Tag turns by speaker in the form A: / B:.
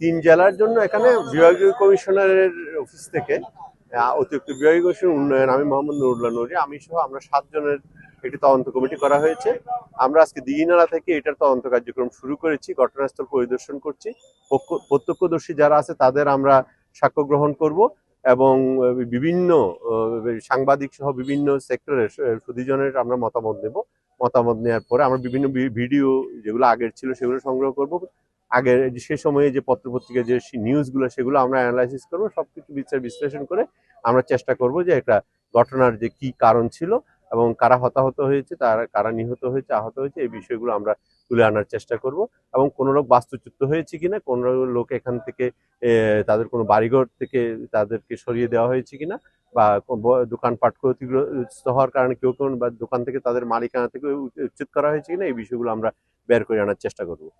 A: তিন জেলার জন্য এখানে বিভাগীয় কমিশনারের অফিস থেকে অতিরিক্ত বিভাগীয় কমিশন উন্নয়ন, আমি মোহাম্মদ নুরুল্লাহ নুরি, আমি সহ আমরা সাতজনের একটি তদন্ত কমিটি করা হয়েছে। আমরা আজকে দিঘিনালা থেকে এটার তদন্ত কার্যক্রম শুরু করেছি, ঘটনাস্থল পরিদর্শন করছি। প্রত্যক্ষদর্শী যারা আছে তাদের আমরা সাক্ষ্য গ্রহণ করব এবং বিভিন্ন সাংবাদিক সহ বিভিন্ন সেক্টরের সুদীজনের আমরা মতামত নেব। মতামত নেওয়ার পরে আমরা বিভিন্ন ভিডিও যেগুলো আগের ছিল সেগুলো সংগ্রহ করব। আগের সে সময়ে যে পত্রপত্রিকা যে নিউজগুলো সেগুলো আমরা অ্যানালাইসিস করব, সবকিছু বিচার বিশ্লেষণ করে আমরা চেষ্টা করব যে একটা ঘটনার যে কি কারণ ছিল এবং কারা হতাহত হয়েছে, তারা কারা নিহত হয়েছে, আহত হয়েছে, এই বিষয়গুলো আমরা তুলে আনার চেষ্টা করব। এবং কোনো লোক বাস্তুচ্যুত হয়েছে কিনা, কোনো লোক এখান থেকে তাদের কোনো বাড়িঘর থেকে তাদেরকে সরিয়ে দেওয়া হয়েছে কিনা বা কোন- ব- দোকানপাট ক্ষতিগ্রস্ত হওয়ার কারণে কেউ কেউ বা দোকান থেকে তাদের মালিকানা থেকে উচ্ছেদ করা হয়েছে কিনা, এই বিষয়গুলো আমরা বের করে আনার চেষ্টা করব।